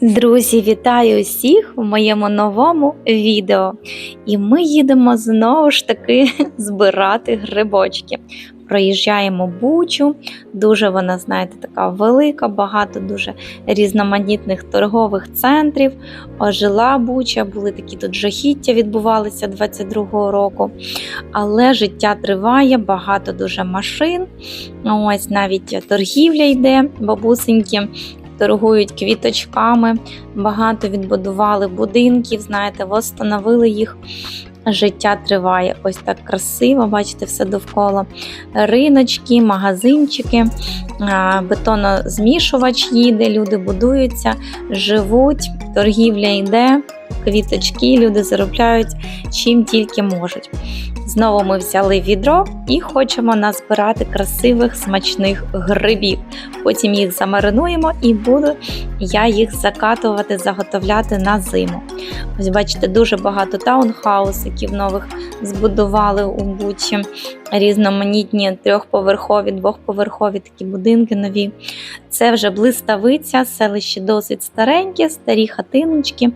Друзі, вітаю усіх в моєму новому відео. І ми їдемо знову ж таки збирати грибочки. Проїжджаємо бучу, дуже вона, знаєте, така велика, багато дуже різноманітних торгових центрів. Ожила буча, були такі тут жахіття, відбувалися 22-го року. Але життя триває, багато дуже машин. Ось навіть торгівля йде, бабусеньки торгують квіточками, багато відбудували будинків, знаєте, восстановили їх. Життя триває ось так красиво, бачите, все довкола. Риночки, магазинчики, бетонозмішувач їде, люди будуються, живуть, торгівля йде, квіточки, люди заробляють чим тільки можуть. Знову ми взяли відро і хочемо назбирати красивих смачних грибів. Потім їх замаринуємо і буду я їх закатувати, заготовляти на зиму. Ось бачите, дуже багато таунхаусиків нових збудували у Бучі, різноманітні трьохповерхові, двохповерхові такі будинки нові. Це вже блиставиця, селище досить стареньке, старі хатиночки,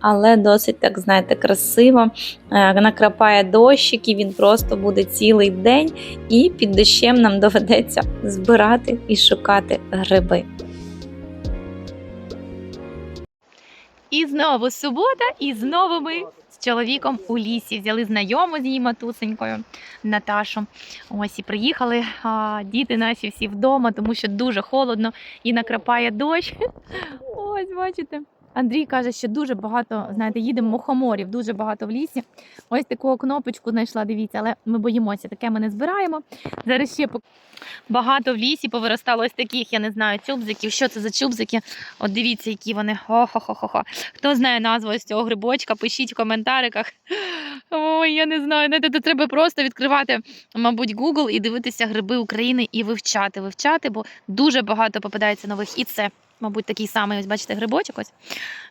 але досить, так знаєте, красиво. Е, Накрапає дощик, він просто буде цілий день, і під дощем нам доведеться збирати і шукати гриби. І знову субота, і знову ми з чоловіком у лісі взяли знайому з її матусенькою Наташу. Ось і приїхали а, діти наші всі вдома, тому що дуже холодно і накрапає дощ. Ось, бачите. Андрій каже, що дуже багато, знаєте, їдемо мухоморів, дуже багато в лісі. Ось таку кнопочку знайшла, дивіться, але ми боїмося, таке ми не збираємо. Зараз ще багато в лісі повиростало ось таких, я не знаю, чубзиків. Що це за чубзики? От дивіться, які вони. О-хо-хо-хо-хо. Хто знає назву ось цього грибочка, пишіть в коментариках. Ой, я не знаю. То треба просто відкривати, мабуть, Google і дивитися гриби України і вивчати, вивчати, бо дуже багато попадається нових. І це, мабуть, такий самий, ось бачите, грибочок. Ось.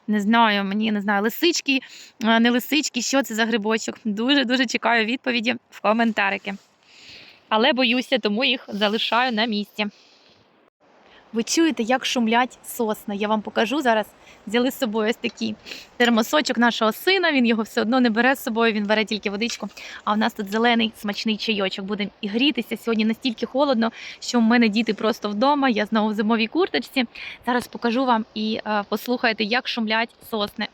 Не знаю, мені не знаю, лисички, не лисички, що це за грибочок. Дуже-дуже чекаю відповіді в коментарики. Але боюся, тому їх залишаю на місці. Ви чуєте, як шумлять сосни. Я вам покажу зараз. Взяли з собою ось такий термосочок нашого сина. Він його все одно не бере з собою, він бере тільки водичку. А в нас тут зелений смачний чайочок. Будемо і грітися. Сьогодні настільки холодно, що в мене діти просто вдома. Я знову в зимовій курточці. Зараз покажу вам і е, послухайте, як шумлять сосни.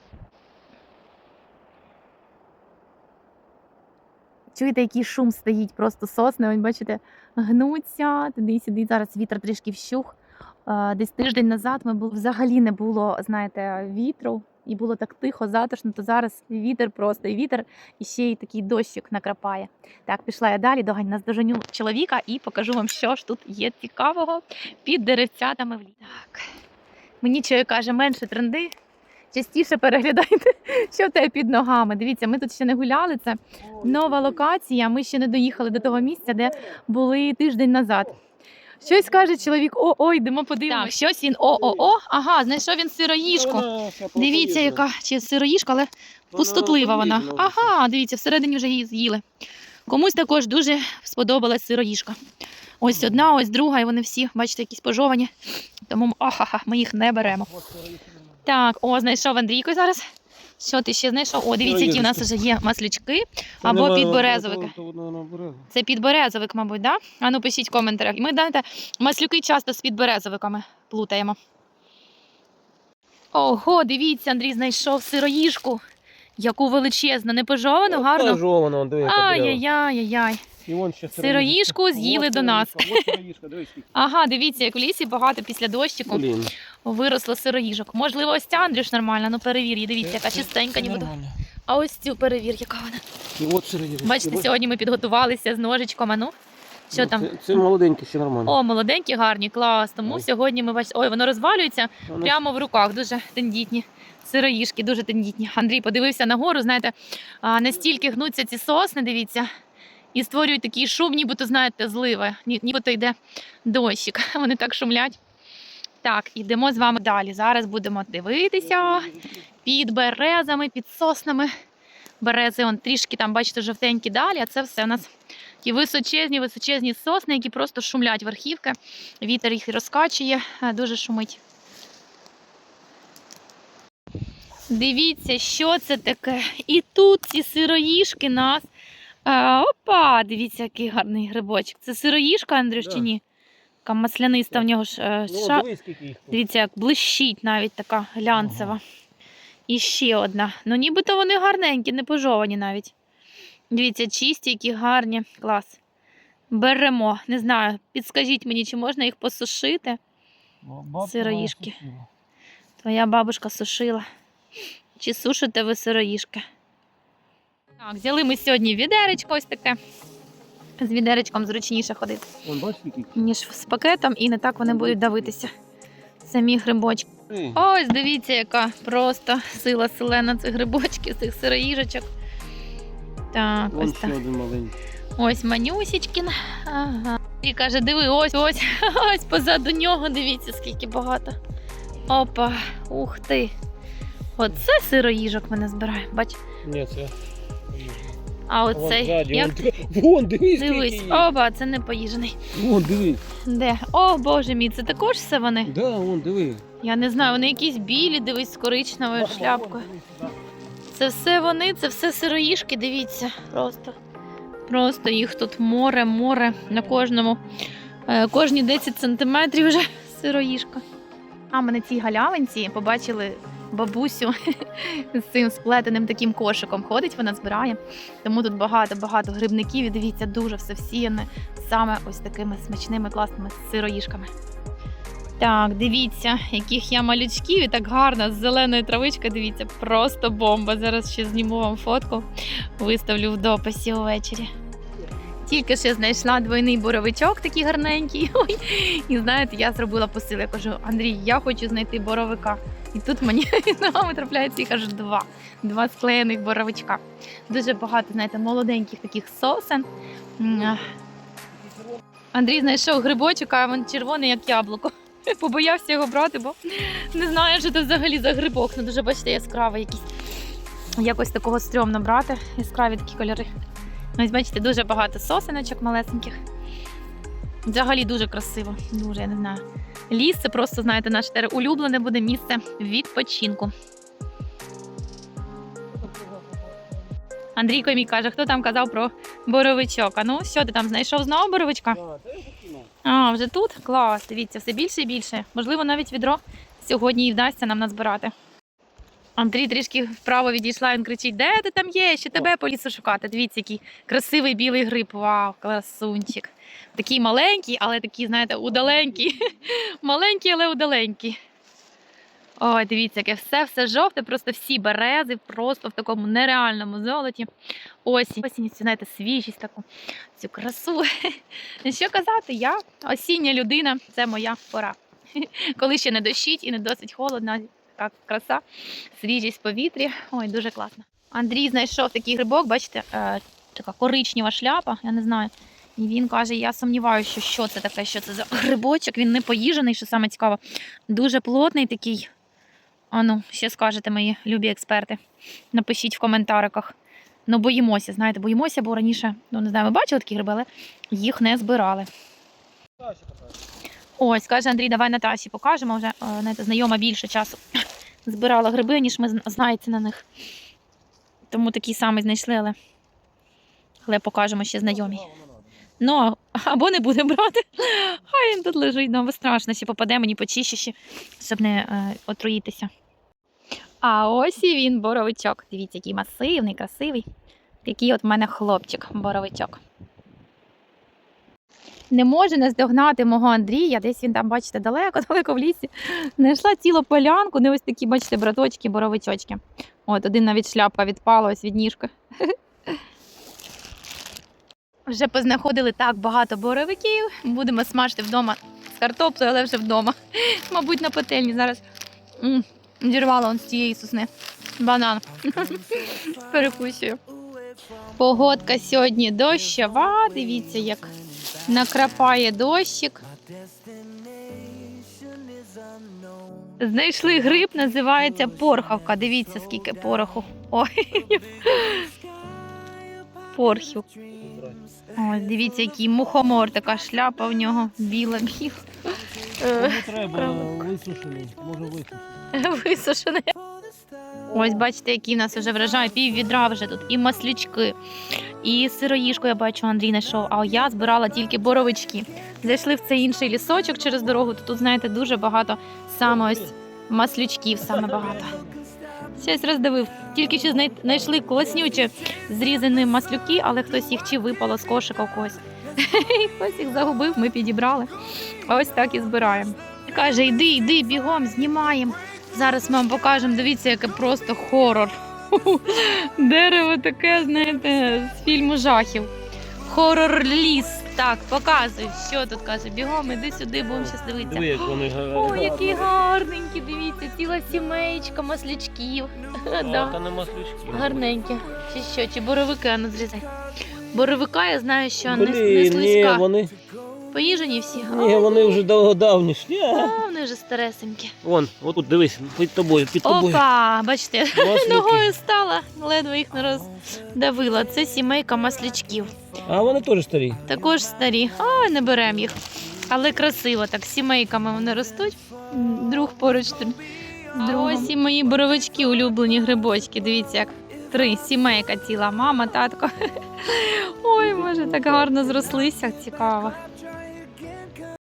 Чуєте, який шум стоїть, просто сосни, ось бачите, гнуться туди-сюди. Зараз вітер трішки вщух. Е, Десь тиждень назад ми були взагалі не було, знаєте, вітру, і було так тихо, затишно, то зараз вітер просто і вітер, і ще й такий дощик накрапає. Так, пішла я далі, догань наздоженю чоловіка і покажу вам, що ж тут є цікавого під деревцятами в лісі. Так. Мені чоловік каже, менше тренди. Частіше переглядайте, що в тебе під ногами. Дивіться, ми тут ще не гуляли. Це нова локація. Ми ще не доїхали до того місця, де були тиждень назад. Щось каже чоловік, о, о, йдемо подивимося. Так, щось він о-о-о. Ага, знайшов він сироїжку. Дивіться, яка чи сироїжка, але пустотлива вона. Ага, дивіться, всередині вже її з'їли. Комусь також дуже сподобалась сироїжка. Ось одна, ось друга, і вони всі, бачите, якісь пожовані. Тому ахаха, ми їх не беремо. Так, о, знайшов Андрійко зараз. Що ти ще знайшов? О, дивіться, які в нас вже є маслючки або підберезовики. Це підберезовик, мабуть, да? А ну пишіть в коментарях. Ми знаєте, маслюки часто з підберезовиками плутаємо. Ого, дивіться, Андрій знайшов сироїжку. Яку величезну, не пожовану, гарну. Жовано, диви, яка. Ай-яй-яй-яй. І вон Сироїжку з'їли до нас. Ага, дивіться, як в лісі багато після дощику Виросло сироїжок. Можливо, ось ця Андрюш нормальна, ну перевір її, дивіться, яка чистенька ніби. А ось цю перевір, яка вона. І от сироїжка. Бачите, сьогодні ми підготувалися з ножичком. А ну, що ну, там? Це, це молоденьке, ще нормально. О, молоденькі, гарні, клас. Тому Ой. сьогодні ми бачите, ой, воно розвалюється Воно- прямо в руках. Дуже тендітні. Сироїшки, дуже тендітні. Андрій подивився нагору, знаєте, настільки гнуться ці сосни, дивіться, і створюють такий шум, нібито, знаєте, злива, ні- нібито йде дощик. Вони так шумлять. Так, ідемо з вами далі. Зараз будемо дивитися під березами, під соснами. Берези, он трішки там, бачите, жовтенькі далі, а це все у нас Такі височезні, височезні сосни, які просто шумлять верхівки. Вітер їх розкачує, е, дуже шумить. Дивіться, що це таке. І тут ці сироїшки нас. А, опа! Дивіться, який гарний грибочок. Це сироїшка, Андрюш, Да. чи ні? Така масляниста в нього ж е, Ну, ша... їх. Дивіться, як блищить навіть така глянцева. І ще одна. Ну, нібито вони гарненькі, не пожовані навіть. Дивіться, чисті, які гарні. Клас. Беремо. Не знаю, підскажіть мені, чи можна їх посушити. Бабка сироїшки. Твоя бабушка сушила. Чи сушите ви сироїшки? Так, взяли ми сьогодні відеречко ось таке. З відеречком зручніше ходити, Вон, скільки? ніж з пакетом, і не так вони будуть давитися. Самі грибочки. Ось дивіться, яка просто сила селена цих грибочків, цих сироїжечок. Так, Вон ось ще так. один маленький. Ось Манюсічкін. Ага. І каже, диви, ось, ось, ось позаду нього, дивіться, скільки багато. Опа, ух ти. Оце сироїжок мене збирає. Бач, Ні, це. А оцей. ззаді, Як... вон, Вон, дивись, Дивись, скільки їх. оба, це не поїжений. Вон, дивись. Де? О, боже мій, це також все вони. Да, вон, диви. Я не знаю, вони якісь білі, дивись, з коричневою шляпкою. Це все вони, це все сироїшки, дивіться. Просто. Просто їх тут море, море на кожному. е, Кожні 10 сантиметрів вже сироїшка. А ми на цій галявинці побачили бабусю з цим сплетеним таким кошиком. Ходить, вона збирає. Тому тут багато-багато грибників. І дивіться, дуже все всіяне саме ось такими смачними класними сироїшками. Так, дивіться, яких я малючків, і так гарно з зеленої травички. Дивіться, просто бомба. Зараз ще зніму вам фотку, виставлю в дописі увечері. Тільки ще знайшла двойний боровичок, такий гарненький. Ой, і знаєте, я зробила посил. Я кажу, Андрій, я хочу знайти боровика. І тут мені ногами трапляється їх аж два. Два склеєних боровичка. Дуже багато, знаєте, молоденьких таких сосен. Андрій знайшов грибочок, а він червоний, як яблуко. Побоявся його брати, бо не знаю, що це взагалі за грибок. Ну дуже бачите, яскравий якийсь. Якось такого стрьомно брати. Яскраві такі кольори. Ось бачите, дуже багато сосеночок малесеньких. Взагалі дуже красиво. Дуже, я не знаю. Ліс це просто, знаєте, наше улюблене буде місце відпочинку. Андрійко мій каже, хто там казав про боровичок. А ну, що ти там знайшов знову боровичка? А, вже тут? Клас, дивіться, все більше і більше. Можливо, навіть відро сьогодні і вдасться нам назбирати. Андрій трішки вправо відійшла, він кричить: Де ти там є? Ще тебе по лісу шукати. Дивіться, який красивий білий гриб. Вау, красунчик. Такий маленький, але такий, знаєте, удаленький. маленький, але удаленький. Ой, дивіться, яке все, все жовте, просто всі берези, просто в такому нереальному золоті. Осінь. Осінь, знаєте, свіжість таку, цю красу. Що казати, я осіння людина, це моя пора. Коли ще не дощить і не досить холодно, така краса, свіжість в повітрі. Ой, дуже класно. Андрій знайшов такий грибок, бачите, е, така коричнева шляпа, я не знаю. І він каже: я сумніваюся, що, що це таке, що це за грибочок. Він не поїжений, що саме цікаво. Дуже плотний такий. Ану, що скажете, мої любі експерти? Напишіть в коментариках. Ну, боїмося, знаєте, боїмося, бо раніше, ну не знаю, ми бачили такі гриби, але їх не збирали. Ще. Ось, каже Андрій, давай Наташі покажемо. Вже е, знаєте, знайома більше часу збирала гриби, ніж ми зна- знаєте на них. Тому такий самий знайшли, але, але покажемо ще знайомі. Ну, або не будемо брати. Хай він тут лежить, ну, страшно, ще попаде мені почище, щоб не е, отруїтися. А ось і він, боровичок. Дивіться, який масивний, красивий. Такий от в мене хлопчик, боровичок. Не може наздогнати мого Андрія, десь він там, бачите, далеко-далеко в лісі. Знайшла цілу полянку, не ось такі, бачите, браточки, боровичочки. От, один навіть шляпка відпала, ось від ніжки. Вже познаходили так багато боровиків. Будемо смажити вдома з картоплею, але вже вдома. Мабуть, на пательні зараз. Дірвала он з цієї сосни. Банан. Перекусюю. Погодка сьогодні дощова. Дивіться, як накрапає дощик. Знайшли гриб, називається порхавка. Дивіться, скільки пороху. Ой. Порхів. Ось, дивіться, який мухомор, така шляпа в нього біла біла. Кому треба висушений, може висушити. висушене. Ось бачите, які в нас вже врожай, пів відра вже тут, і маслючки, і сироїшку я бачу, Андрій знайшов, а я збирала тільки боровички. Зайшли в цей інший лісочок через дорогу, то тут, знаєте, дуже багато саме ось маслючків, саме багато. Щось роздивив. Тільки що знайшли класнючі зрізані маслюки, але хтось їх чи випало з кошика когось. Хтось їх загубив, ми підібрали. Ось так і збираємо. Каже, йди, йди, бігом, знімаємо. Зараз ми вам покажемо. Дивіться, яке просто хорор. Дерево таке, знаєте, з фільму жахів. Хорор ліс. Так, показуй, що тут каже. Бігом, іди сюди, будемо щас дивитися. Диви, як вони О, які гарненькі, дивіться, ціла сімеєчка маслячків. Да. Та не маслючки. Гарненькі. Чи що, чи боровики, а ну зрізай. Боровика я знаю, що не, не Блін, ні, слизька. вони, Поїжені всі. ні, вони вже дав- А, вони вже старесенькі. Вон, отут дивись, під тобою, під тобою. Опа, бачите, Маслюки. ногою стала, ледве їх не роздавила. Це сімейка маслячків. А вони теж старі. Також старі. А, не беремо їх. Але красиво, так сімейками вони ростуть. Друг поруч. тр- А ось і мої боровички, улюблені грибочки. Дивіться, як три сімейка ціла, мама, татко. Ой, може, так гарно зрослися, цікаво.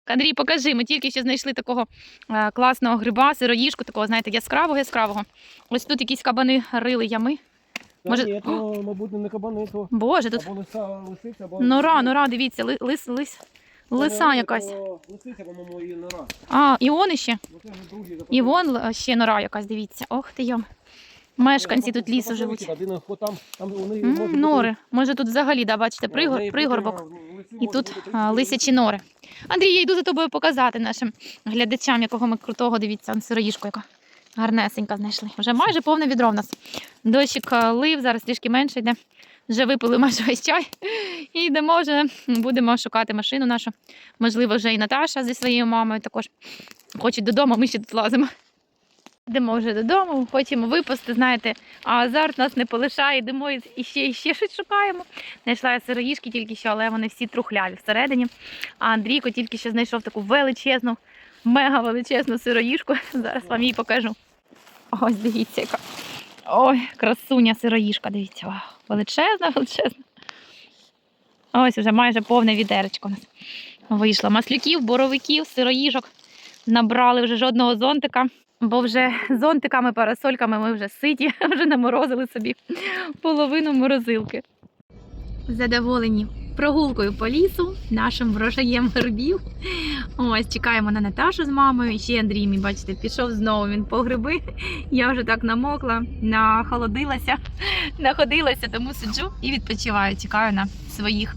Андрій, покажи, ми тільки що знайшли такого е, класного гриба, сироїжку, такого, знаєте, яскравого, яскравого. Ось тут якісь кабани рили ями. Може- Може... Ні, то, мабуть, не кабани, то Боже, тут або лиса, лисиця, або... нора, нора, дивіться, ли- лис, лис, лиса якась. Лисиця, по-моєму, і нора. А, і вон іще. Ну, І вон ще нора якась, дивіться. Ох ти йом. Мешканці тут лісу живуть. Там, там вони, М, може, Нори. Може тут взагалі, да, бачите, пригор, пригорбок. І тут бути а, 30, лисячі нори. Андрій, я йду за тобою показати нашим глядачам, якого ми крутого дивіться, он сироїжку, яка гарнесенька знайшли. Вже майже повне відро в нас. Дощик лив, зараз трішки менше йде. Вже випили майже весь чай. І йдемо вже, будемо шукати машину нашу. Можливо, вже і Наташа зі своєю мамою також хочуть додому, ми ще тут лазимо. Йдемо вже додому, хочемо випасти, знаєте, а азарт нас не полишає, йдемо і ще, і ще щось шукаємо. Знайшла я сироїшки тільки що, але вони всі трухляві всередині. А Андрійко тільки що знайшов таку величезну, мега величезну сироїшку. Зараз вам її покажу. Ось дивіться, яка. Ой, красуня сироїшка, дивіться. Вау. Величезна, величезна. Ось вже майже повне відеречко у нас вийшло. Маслюків, боровиків, сироїжок. Набрали вже жодного зонтика, бо вже зонтиками, парасольками ми вже ситі, вже наморозили собі половину морозилки. Задоволені прогулкою по лісу, нашим врожаєм грибів. Ось чекаємо на Наташу з мамою. Ще Андрій, мій, бачите, пішов знову він по гриби. Я вже так намокла, нахолодилася, находилася, тому сиджу і відпочиваю. Чекаю на своїх.